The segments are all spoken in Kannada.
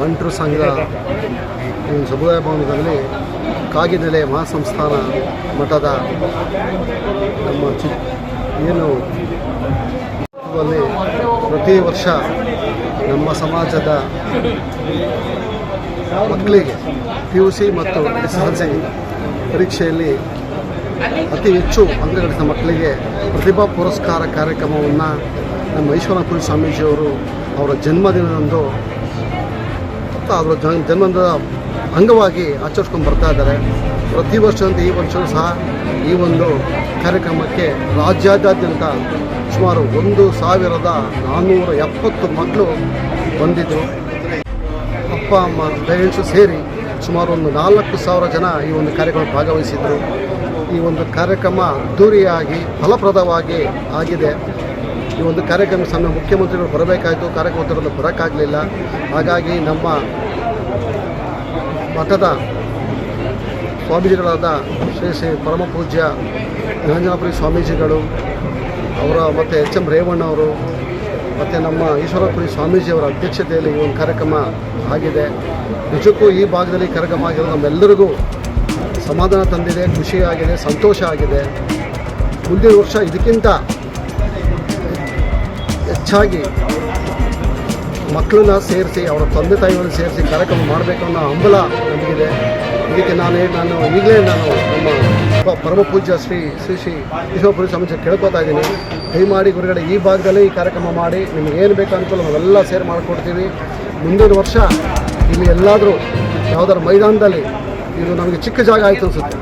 ಈ ಒಂದು ಸಮುದಾಯ ಭವನದಲ್ಲಿ ಕಾಗಿನೆಲೆ ಮಹಾಸಂಸ್ಥಾನ ಮಠದ ನಮ್ಮ ಚಿ ಏನು? ಪ್ರತಿ ವರ್ಷ ನಮ್ಮ ಸಮಾಜದ ಮಕ್ಕಳಿಗೆ ಪಿ ಯು ಸಿ ಮತ್ತು ಎಸ್ ಎಲ್ ಸಿ ಪರೀಕ್ಷೆಯಲ್ಲಿ ಅತಿ ಹೆಚ್ಚು ಅಂಕ ಗಳಿಸಿದ ಮಕ್ಕಳಿಗೆ ಪ್ರತಿಭಾ ಪುರಸ್ಕಾರ ಕಾರ್ಯಕ್ರಮವನ್ನು ನಮ್ಮ ಈಶ್ವರಪುರಿ ಸ್ವಾಮೀಜಿಯವರು ಅವರ ಜನ್ಮದಿನದಂದು ಮತ್ತು ಅದರ ಜನ್ಮದ ಅಂಗವಾಗಿ ಆಚರಿಸ್ಕೊಂಡು ಬರ್ತಾ ಇದ್ದಾರೆ. ಪ್ರತಿ ವರ್ಷದಂತೆ ಈ ವರ್ಷವೂ ಸಹ ಈ ಒಂದು ಕಾರ್ಯಕ್ರಮಕ್ಕೆ ರಾಜ್ಯಾದ್ಯಂತ ಸುಮಾರು ಒಂದು ಸಾವಿರದ ನಾನ್ನೂರ ಎಪ್ಪತ್ತು ಮಕ್ಕಳು ಬಂದಿದ್ದರು ಅಪ್ಪ, ಅಮ್ಮ ಪೇರೆಂಟ್ಸು ಸೇರಿ ಸುಮಾರು ಒಂದು ನಾಲ್ಕು ಸಾವಿರ ಜನ ಈ ಒಂದು ಕಾರ್ಯಕ್ರಮ ಭಾಗವಹಿಸಿದರು. ಈ ಒಂದು ಕಾರ್ಯಕ್ರಮ ಅದ್ದೂರಿಯಾಗಿ ಫಲಪ್ರದವಾಗಿ ಆಗಿದೆ. ಈ ಒಂದು ಕಾರ್ಯಕ್ರಮ ಸಣ್ಣ ಮುಖ್ಯಮಂತ್ರಿಗಳು ಬರಬೇಕಾಯಿತು ಕಾರ್ಯಕ್ರಮದಲ್ಲಿ ಬರೋಕ್ಕಾಗಲಿಲ್ಲ. ಹಾಗಾಗಿ ನಮ್ಮ ಮಠದ ಸ್ವಾಮೀಜಿಗಳಾದ ಶ್ರೀ ಶ್ರೀ ಪರಮ ಪೂಜ್ಯ ನಿರಂಜನಪುರಿ ಸ್ವಾಮೀಜಿಗಳು, ಅವರ ಮತ್ತು ಎಚ್ ಎಂ ರೇವಣ್ಣವರು ಮತ್ತು ನಮ್ಮ ಈಶ್ವರಪುರಿ ಸ್ವಾಮೀಜಿಯವರ ಅಧ್ಯಕ್ಷತೆಯಲ್ಲಿ ಈ ಒಂದು ಕಾರ್ಯಕ್ರಮ ಆಗಿದೆ. ನಿಜಕ್ಕೂ ಈ ಭಾಗದಲ್ಲಿ ಕಾರ್ಯಕ್ರಮ ಆಗಿರೋದು ನಮ್ಮೆಲ್ಲರಿಗೂ ಸಮಾಧಾನ ತಂದಿದೆ ಖುಷಿಯಾಗಿದೆ ಸಂತೋಷ ಆಗಿದೆ. ಮುಂದಿನ ವರ್ಷ ಇದಕ್ಕಿಂತ ಹೆಚ್ಚಾಗಿ ಮಕ್ಕಳನ್ನ ಸೇರಿಸಿ, ಅವರ ತಂದೆ ತಾಯಿಗಳನ್ನ ಸೇರಿಸಿ ಕಾರ್ಯಕ್ರಮ ಮಾಡಬೇಕು ಅನ್ನೋ ಹಂಬಲ ನಮಗಿದೆ. ಇದಕ್ಕೆ ನಾನು ನಾನು ಈಗಲೇ ನಾನು ನಮ್ಮ ಪರಮ ಪೂಜ್ಯ ಶ್ರೀ ಶ್ರೀ ಶ್ರೀ ವಿಶ್ವಪುರಿ ಸಮಾಜ ಕೇಳ್ಕೊತಾ ಇದ್ದೀನಿ. ಮಾಡಿ ಹೊರಗಡೆ ಈ ಭಾಗದಲ್ಲಿ ಈ ಕಾರ್ಯಕ್ರಮ ಮಾಡಿ, ನಿಮ್ಗೆ ಏನು ಬೇಕು ಅನುಕೂಲ ನಾವೆಲ್ಲ ಸೇರ್ ಮಾಡಿಕೊಡ್ತೀವಿ. ಮುಂದಿನ ವರ್ಷ ಇಲ್ಲಿ ಎಲ್ಲಾದರೂ ಯಾವುದಾದ್ರು ಮೈದಾನದಲ್ಲಿ ಇದು ನಮಗೆ ಚಿಕ್ಕ ಜಾಗ ಆಯಿತು ಅನಿಸುತ್ತೆ.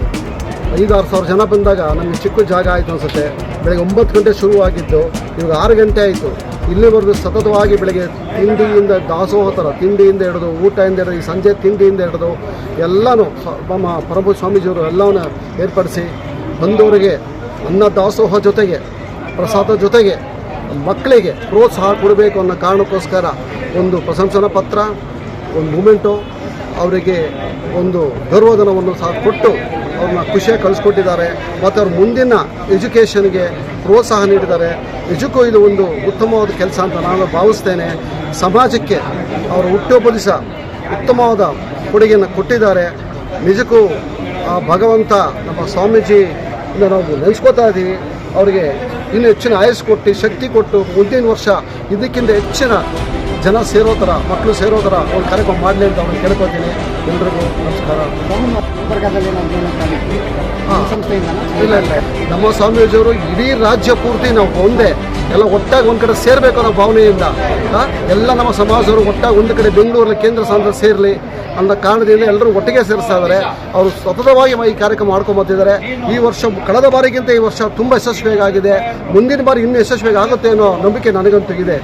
ಐದು ಆರು ಸಾವಿರ ಜನ ಬಂದಾಗ ನಮಗೆ ಚಿಕ್ಕ ಜಾಗ ಆಯಿತು ಅನಿಸುತ್ತೆ. ಬೆಳಗ್ಗೆ ಒಂಬತ್ತು ಗಂಟೆ ಶುರುವಾಗಿದ್ದು, ಇವಾಗ ಆರು ಗಂಟೆ ಆಯಿತು. ಇಲ್ಲಿವರೆಗೂ ಸತತವಾಗಿ ಬೆಳಗ್ಗೆ ತಿಂಡಿಯಿಂದ ದಾಸೋಹ ಥರ ತಿಂಡಿಯಿಂದ ಹಿಡಿದು ಊಟದಿಂದ ಹಿಡಿದು ಈ ಸಂಜೆ ತಿಂಡಿಯಿಂದ ಹಿಡಿದು ಎಲ್ಲನೂ ನಮ್ಮ ಪ್ರಭು ಸ್ವಾಮೀಜಿಯವರು ಎಲ್ಲವನ್ನ ಏರ್ಪಡಿಸಿ ಬಂದವರಿಗೆ ಅನ್ನ ದಾಸೋಹ ಜೊತೆಗೆ, ಪ್ರಸಾದ ಜೊತೆಗೆ ಮಕ್ಕಳಿಗೆ ಪ್ರೋತ್ಸಾಹ ಕೊಡಬೇಕು ಅನ್ನೋ ಕಾರಣಕ್ಕೋಸ್ಕರ ಒಂದು ಪ್ರಶಂಸನಾ ಪತ್ರ, ಒಂದು ಮೂಮೆಂಟು, ಅವರಿಗೆ ಒಂದು ಗೌರವಧನವನ್ನು ಸಹ ಕೊಟ್ಟು ಅವ್ರನ್ನ ಖುಷಿಯಾಗಿ ಕಳಿಸ್ಕೊಟ್ಟಿದ್ದಾರೆ. ಮತ್ತು ಅವ್ರ ಮುಂದಿನ ಎಜುಕೇಷನ್ಗೆ ಪ್ರೋತ್ಸಾಹ ನೀಡಿದ್ದಾರೆ. ನಿಜಕ್ಕೂ ಇದು ಒಂದು ಉತ್ತಮವಾದ ಕೆಲಸ ಅಂತ ನಾನು ಭಾವಿಸ್ತೇನೆ. ಸಮಾಜಕ್ಕೆ ಅವರು ದಿವಸ ಉತ್ತಮವಾದ ಕೊಡುಗೆಯನ್ನು ಕೊಟ್ಟಿದ್ದಾರೆ. ನಿಜಕ್ಕೂ ಆ ಭಗವಂತ ನಮ್ಮ ಸ್ವಾಮೀಜಿ ನಾವು ನೆನೆಸ್ಕೋತಾ ಇದ್ದೀವಿ. ಅವರಿಗೆ ಇನ್ನೂ ಹೆಚ್ಚಿನ ಆಯಸ್ಸು ಕೊಟ್ಟು, ಶಕ್ತಿ ಕೊಟ್ಟು, ಮುಂದಿನ ವರ್ಷ ಇದಕ್ಕಿಂತ ಹೆಚ್ಚಿನ ಜನ ಸೇರೋ ಥರ ಮಕ್ಕಳು ಸೇರೋ ಥರ ಒಂದು ಕಾರ್ಯಕ್ರಮ ಮಾಡಲಿ ಅಂತ ಅವ್ರನ್ನ ಕೇಳ್ಕೊತೀನಿ. ಎಲ್ರಿಗೂ ನಮಸ್ಕಾರ. ಇಲ್ಲ ಇಲ್ಲ. ನಮ್ಮ ಸ್ವಾಮೀಜಿಯವರು ಇಡೀ ರಾಜ್ಯ ಪೂರ್ತಿ ನಾವು ಒಂದೇ. ಎಲ್ಲ ಒಟ್ಟಾಗಿ ಒಂದು ಕಡೆ ಸೇರಬೇಕು ಅನ್ನೋ ಭಾವನೆಯಿಂದ ಎಲ್ಲ ನಮ್ಮ ಸಮಾಜದವರು ಒಟ್ಟಾಗಿ ಒಂದು ಕಡೆ ಬೆಂಗಳೂರಲ್ಲಿ ಕೇಂದ್ರ ಸ್ಥಾನದಲ್ಲಿ ಸೇರಲಿ ಅನ್ನೋ ಕಾರಣದಿಂದ ಎಲ್ಲರೂ ಒಟ್ಟಿಗೆ ಸೇರಿಸ್ತಾ ಇದ್ದಾರೆ ಅವರು ಸತತವಾಗಿ ಈ ಕಾರ್ಯಕ್ರಮ ಮಾಡ್ಕೊಂಬತ್ತಿದ್ದಾರೆ ಈ ವರ್ಷ ಕಳೆದ ಬಾರಿಗಿಂತ ಈ ವರ್ಷ ತುಂಬ ಯಶಸ್ವಿಯಾಗಿದೆ. ಮುಂದಿನ ಬಾರಿ ಇನ್ನೂ ಯಶಸ್ವಿಯಾಗಿ ಆಗುತ್ತೆ ಅನ್ನೋ ನಂಬಿಕೆ ನನಗಂತೂ ಇದೆ.